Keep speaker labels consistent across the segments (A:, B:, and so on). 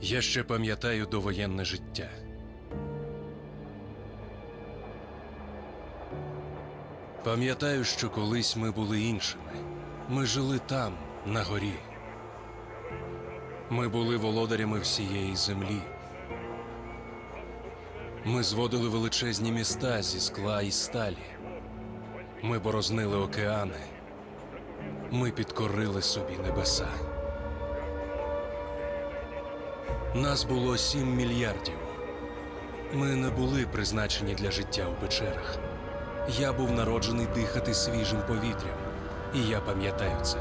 A: Я ще пам'ятаю довоєнне життя. Пам'ятаю, що колись ми були іншими. Ми жили там, на горі. Ми були володарями всієї землі. Ми зводили величезні міста зі скла і сталі. Ми борознили океани. Ми підкорили собі небеса. Нас було сім мільярдів. Ми не були призначені для життя у печерах. Я був народжений дихати свіжим повітрям, і я пам'ятаю це.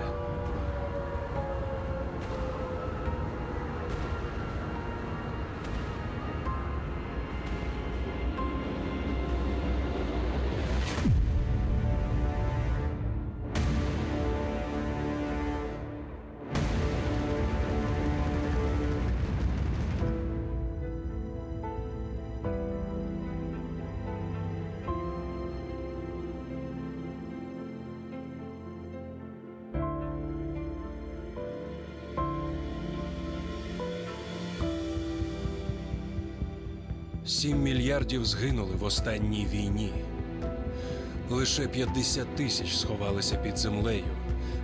A: Мільярдів згинули в останній війні. Лише 50 тисяч сховалися під землею,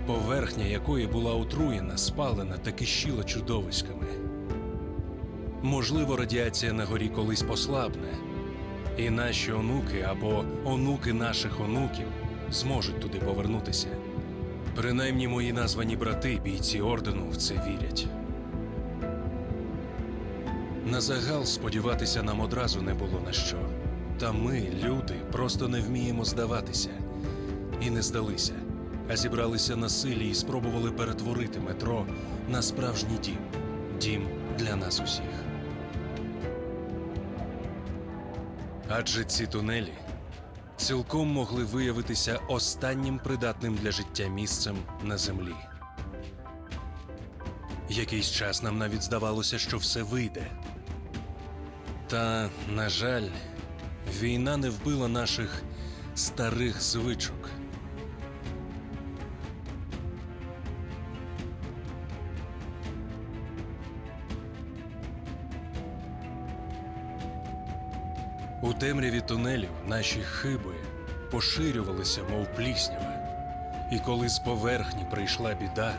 A: поверхня якої була отруєна, спалена та кишіла чудовиськами. Можливо, радіація на горі колись послабне, і наші онуки або онуки наших онуків зможуть туди повернутися. Принаймні мої названі брати, бійці ордену, в це вірять. На загал сподіватися нам одразу не було на що. Та ми, люди, просто не вміємо здаватися. І не здалися, а зібралися на силі і спробували перетворити метро на справжній дім. Дім для нас усіх. Адже ці тунелі цілком могли виявитися останнім придатним для життя місцем на землі. Якийсь час нам навіть здавалося, що все вийде. Та, на жаль, війна не вбила наших старих звичок. У темряві тунелів наші хиби поширювалися, мов пліснява. І коли з поверхні прийшла біда,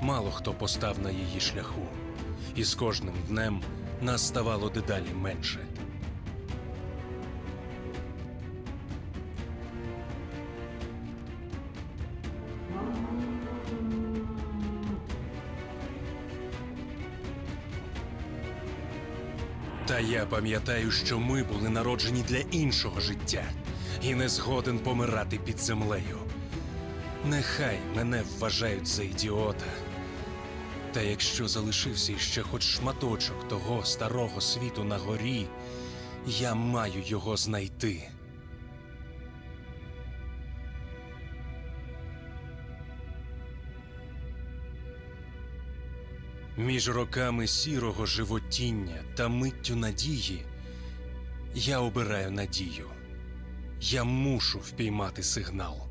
A: мало хто постав на її шляху. І з кожним днем нас ставало дедалі менше. Та я пам'ятаю, що ми були народжені для іншого життя і не згоден помирати під землею. Нехай мене вважають за ідіота. Та якщо залишився іще хоч шматочок того старого світу на горі, я маю його знайти. Між роками сірого животіння та миттю надії я обираю надію. Я мушу впіймати сигнал.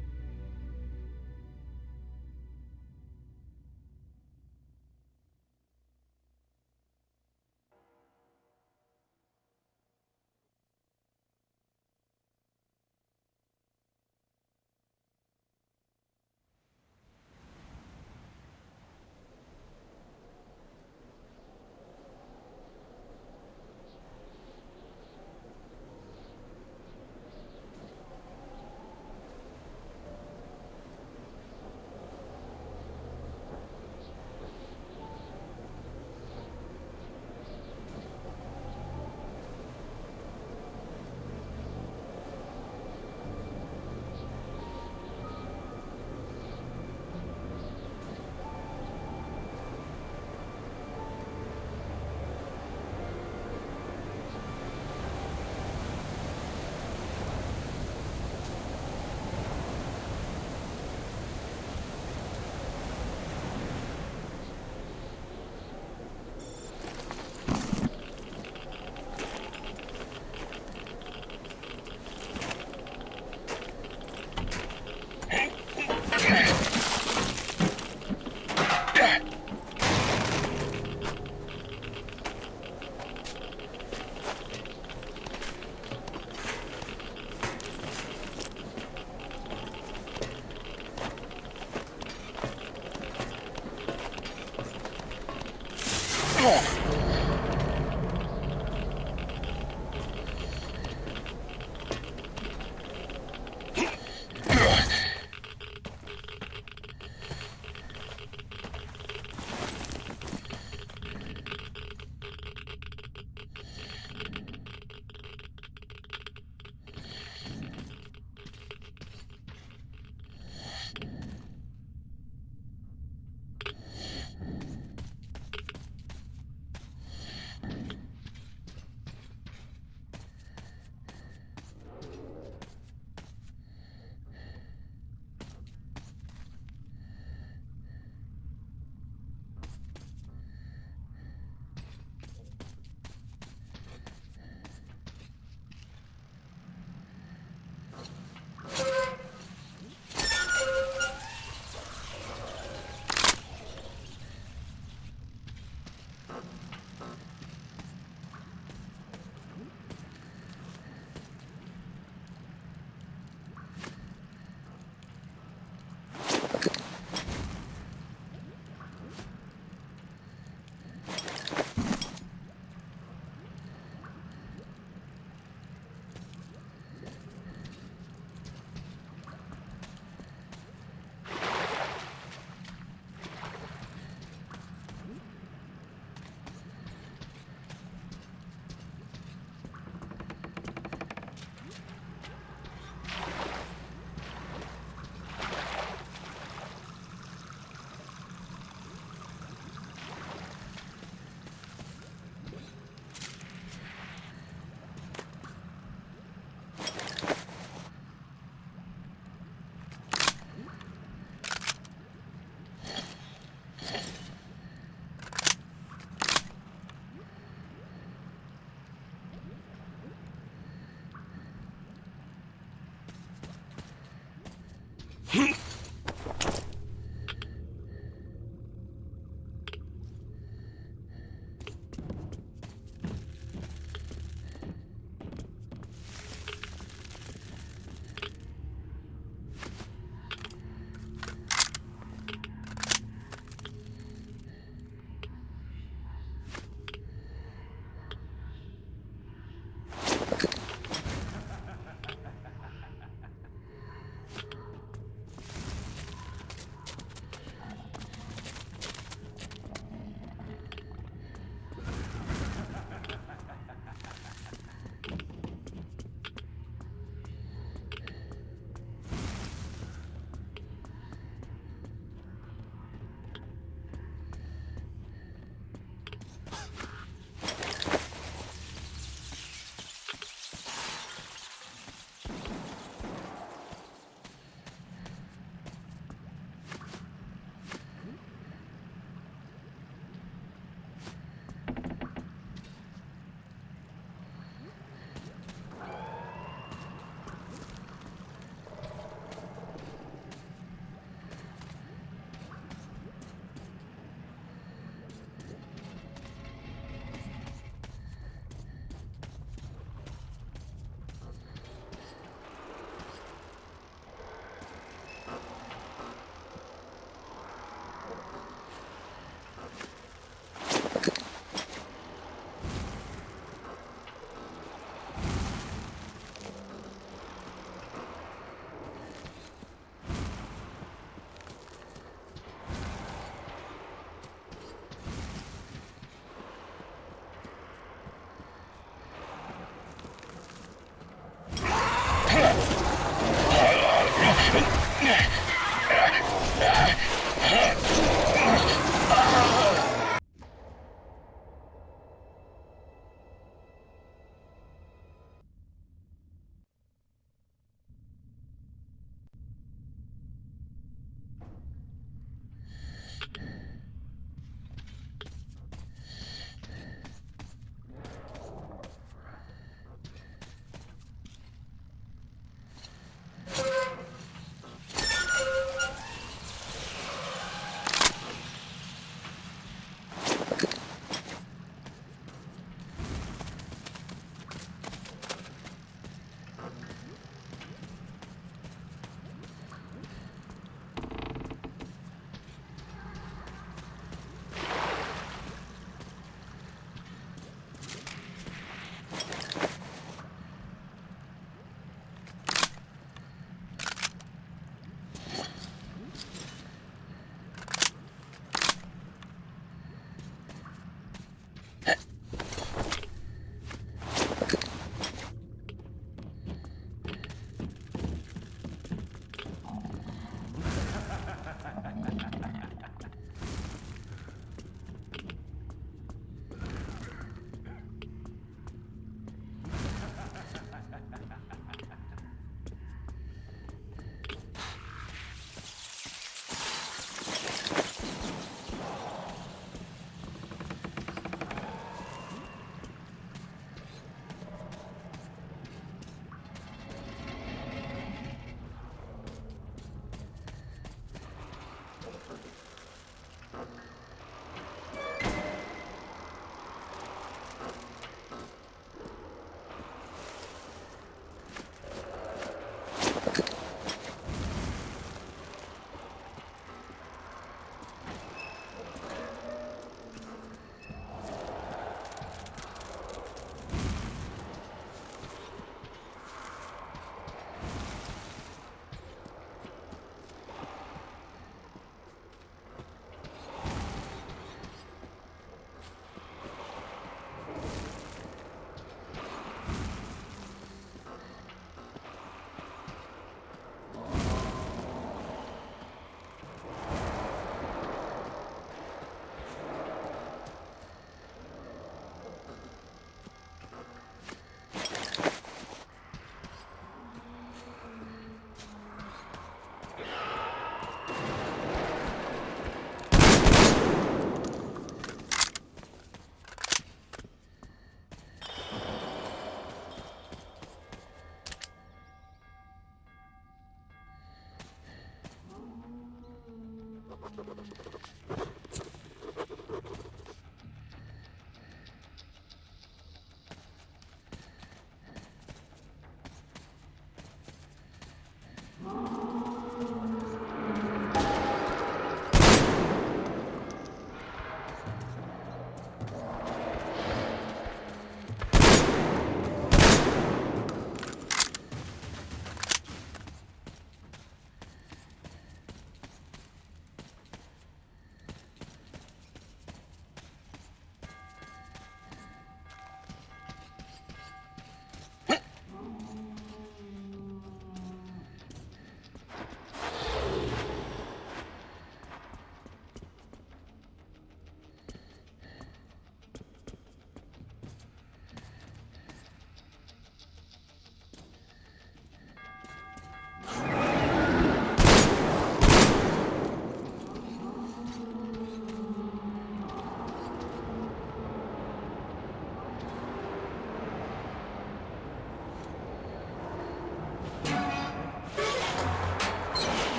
B: Hmph! Yeah.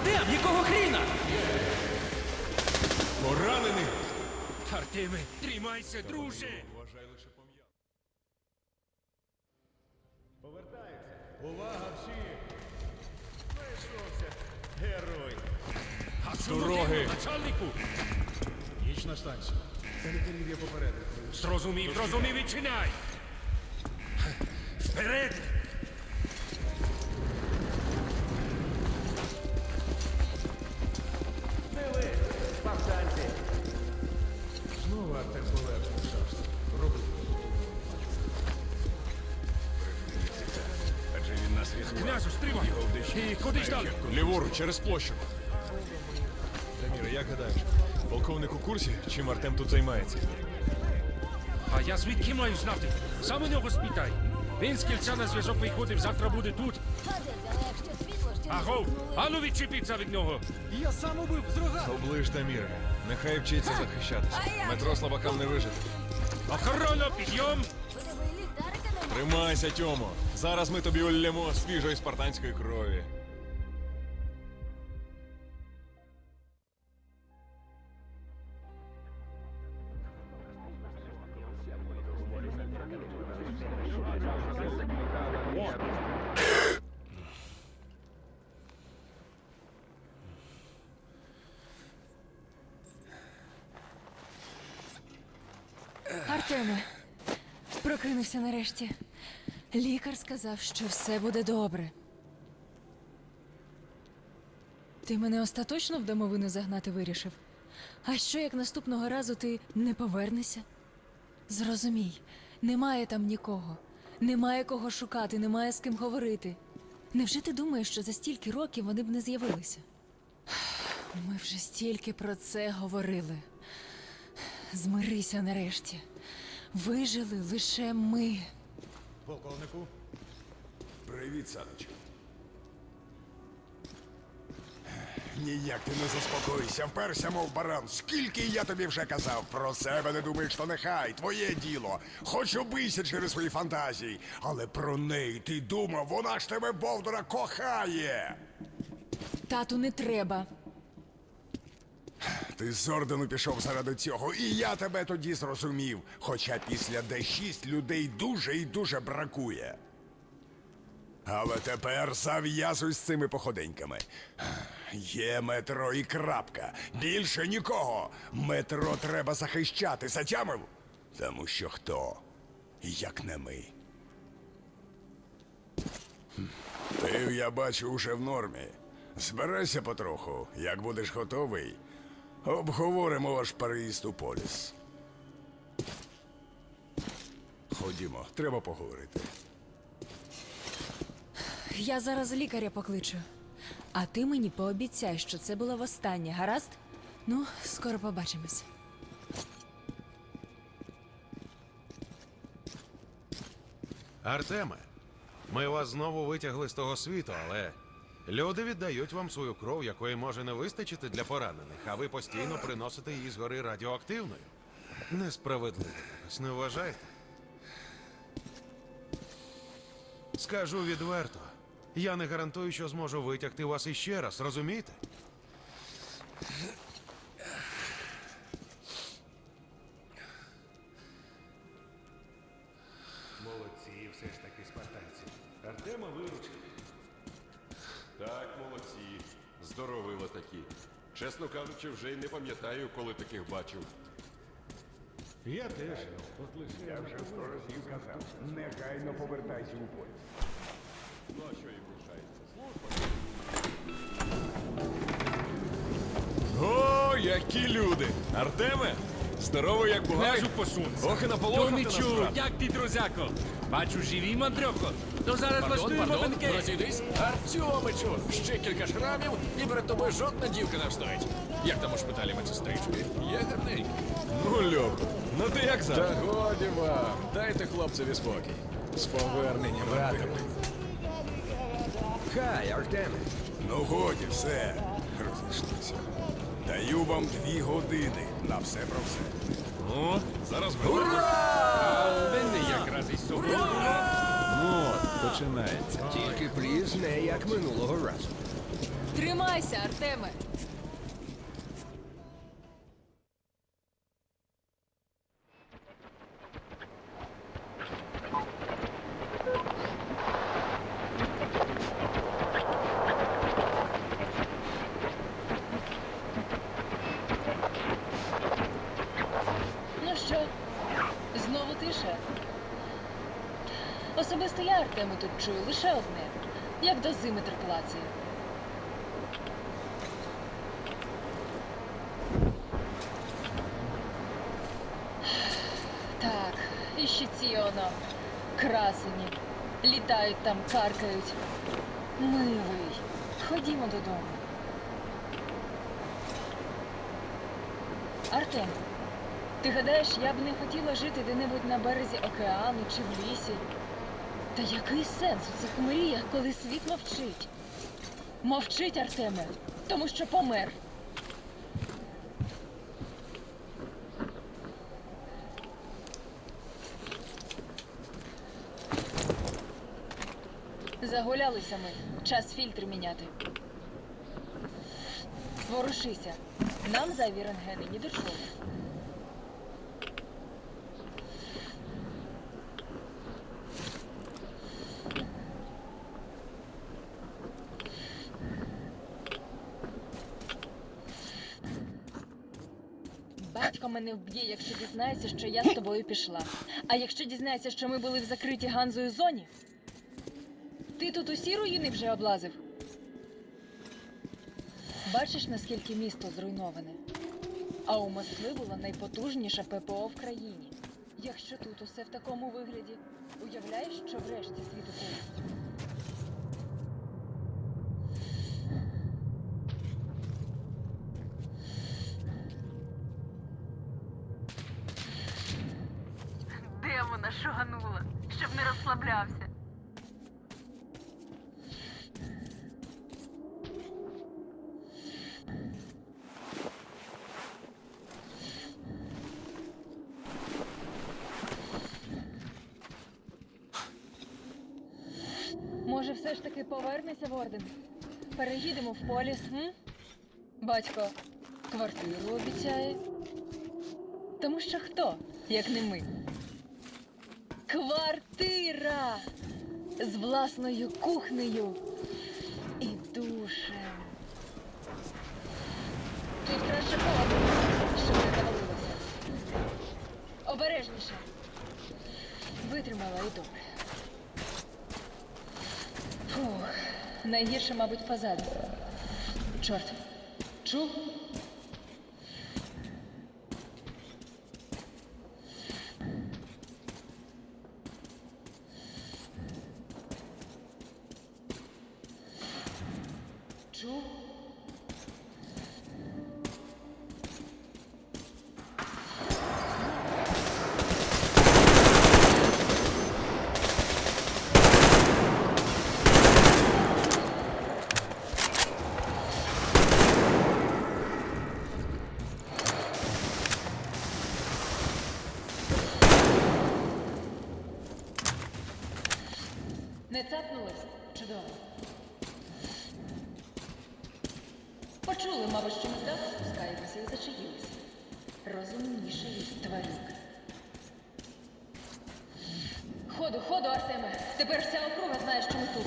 B: Артем,
A: якого хріна?
B: Поранений!
A: Артеме, тримайся, друже!
B: Вважай лише пом'я. Повертається! Увага всі! Знайшовся! Герой!
A: А
B: дороги!
A: начальнику?
B: Ніч на станцію. Та лікарів я попередив.
A: Зрозумів, зрозумів, відчиняй! Вперед! Князю, стримай! І куди ж далі?
B: Ліворуч, через площу. Даміра, як гадаєш, полковник у курсі, чим Артем тут займається?
A: А я звідки маю знати? Сам у нього спитай. Він з кільця на зв'язок виходив, завтра буде тут. Агов, ану відчепіться від нього.
C: Я сам убив з рога.
B: Оближ Даміра. Нехай вчиться захищатися. Метро слабакам не вижити.
A: Охорона, підйом!
B: Тримайся, Тьомо. Зараз ми тобі улємо свіжої спартанської крові.
D: Прокинувся нарешті. Лікар сказав, що все буде добре. Ти мене остаточно в домовину загнати вирішив. А що як наступного разу ти не повернешся? Зрозумій, немає там нікого, немає кого шукати, немає з ким говорити. Невже ти думаєш, що за стільки років вони б не з'явилися? Ми вже стільки про це говорили. Змирися нарешті. Вижили лише ми.
C: Полковнику.
E: Привіт, Саныч. Ніяк ти не заспокойся, вперся, мов баран. Скільки я тобі вже казав, про себе не думаєш, то нехай, твоє діло. Хоч убийся через свої фантазії, але про неї ти думав, вона ж тебе Бовдора кохає.
D: Тату, не треба.
E: Ти з ордену пішов заради цього, і я тебе тоді зрозумів. Хоча після Д6 людей дуже і дуже бракує. Але тепер зав'язуй з цими походеньками. Є метро і крапка. Більше нікого. Метро треба захищати. Затямив? Тому що хто, як не ми. Ти, я бачу, уже в нормі. Збирайся потроху. Як будеш готовий, обговоримо ваш переїзд у поліс. Ходімо, треба поговорити.
D: Я зараз лікаря покличу. А ти мені пообіцяй, що це було востаннє, гаразд? Ну, скоро побачимось.
F: Артеме, ми вас знову витягли з того світу, але люди віддають вам свою кров, якої може не вистачити для поранених, а ви постійно приносите її згори радіоактивною. Несправедливо, вас не вважаєте? Скажу відверто, я не гарантую, що зможу витягти вас іще раз, розумієте?
G: Пам'ятаю, коли таких бачив.
C: Я теж. От лише.
E: Я вже сто разів казав. Негайно повертайся у поліс.
G: Ну а що їм лишається?
B: О, які люди! Артеме! Здоровий, як бугай!
A: Князю посунься.
B: Ох і наполохав ти нас,
A: Томічу,
B: брат.
A: як ти, друзяко? Бачу, живі, мандрьохо. То зараз влаштуємо бенкет.
H: Розійдись, Артемичу, ще кілька шрамів, і перед тобою жодна дівка не встоїть. Як там у шпиталі медсестрички? Є гарненькі.
B: Ну, Льоху, ну ти як
H: Та годі вам, дайте хлопцеві спокій. З поверненням, братиме.
E: Хай, Артеме. Ну годі, все. Розійшлися. Даю вам дві години на все про все.
B: Ну, зараз говоримо.
I: Якраз із собою.
B: Ну, от, починається.
H: Тільки пліз не як минулого разу.
D: Тримайся, Артеме! Ну що, знову тиша? Особисто я Артему тут чую лише одне, як дозиметр клацає. Так, і ще ці оно красені. Літають там, каркають. Милий, ходімо додому. Артем, ти гадаєш, я б не хотіла жити де-небудь на березі океану чи в лісі? Та який сенс у цих мріях, коли світ мовчить? Мовчить, Артеме, тому що помер. Загулялися ми. Час фільтри міняти. Ворушися. Нам зайві рентгени ні до чого. Батько мене вб'є, якщо дізнається, що я з тобою пішла. А якщо дізнається, що ми були в закритій Ганзою зоні, ти тут усі руїни вже облазив. Бачиш, наскільки місто зруйноване? А у Москви була найпотужніша ППО в країні. Якщо тут усе в такому вигляді, уявляєш, що врешті світу користь? Вона шуганула, щоб не розслаблявся? Може, все ж таки повернешся в орден? Переїдемо в поліс, м? Батько квартиру обіцяє. Тому що хто, як не ми? Квартира з власною кухнею і душем. Тут краще повернути, щоб не завалилося. Обережніше. Витримала і добре. Фух, найгірше, мабуть, позаду. Чорт. Чув? Почули, мабуть, що ми з спускаємося і зачаїлися. Розумніше від тварюк. Ходу, ходу, Артеме. Тепер вся округа знає, що ми тут.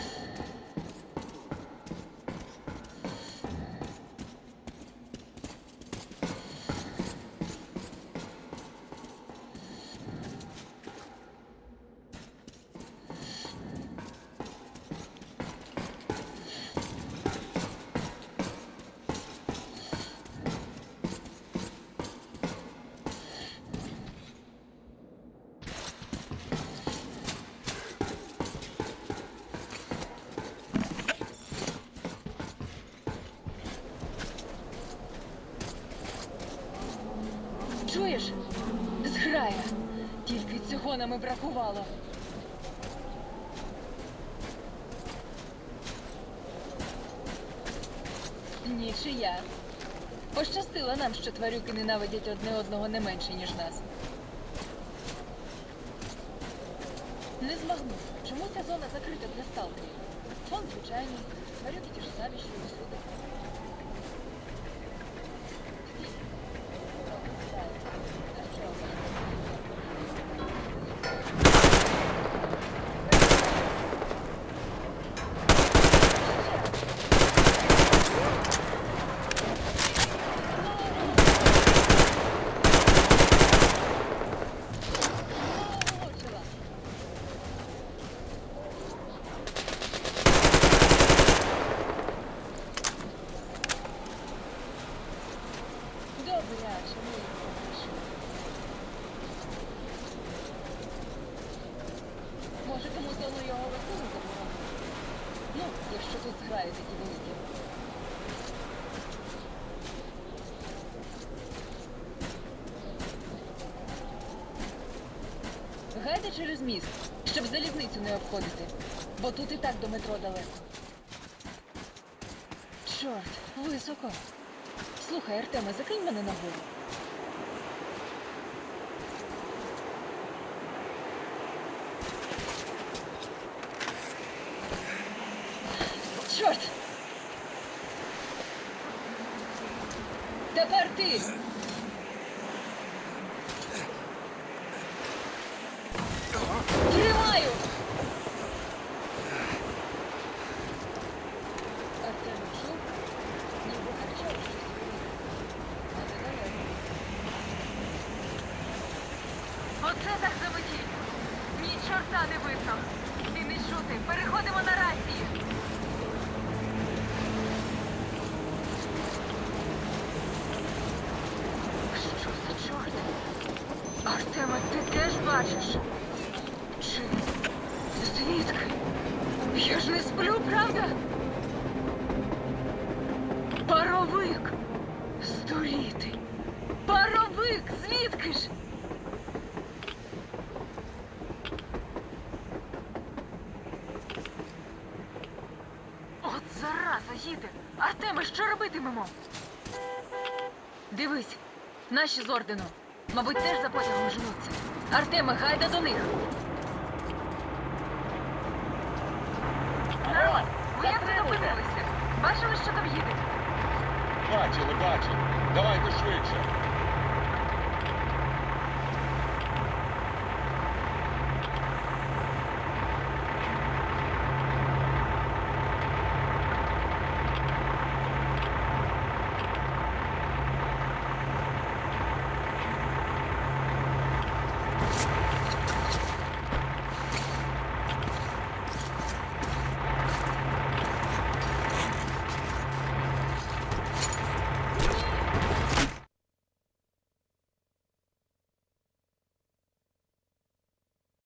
D: Чуєш? Зграя. Тільки цього нам і бракувало. Нічия. Пощастило нам, що тварюки ненавидять одне одного не менше, ніж нас. Не змагну. Чому ця зона закрита для сталкерів? Фон звичайний, тварюки ті ж самі, що і всюди. Стій. А що? Влучила. Добряче, ми його знайшли. Може, кому зону його висунути було? Ну, якщо тут зграї такі великі. Гайда через міст, щоб залізницю не обходити, бо тут і так до метро далеко. Чорт, високо. Слухай, Артеме, закинь мене нагору. Чорт! Тепер ти! Тримаю! Артем чув? Ніби харчав щось. Але далеко. Оце так заметіль! Ні чорта не видно! І не чути! Переходимо на рації! Що за чорт? Артема, ти теж бачиш? Чи звідки? Я ж не сплю, правда? Паровик! Здуріти! Паровик! Звідки ж? От зараза їде! Артеме, що робитимемо? Дивись, наші з ордену. Мабуть, теж за потягом жнуться. Артеме, гайда до них. Ви як тут опинилися? Бачили, що там їде?
G: Бачили, бачили. Давайте швидше.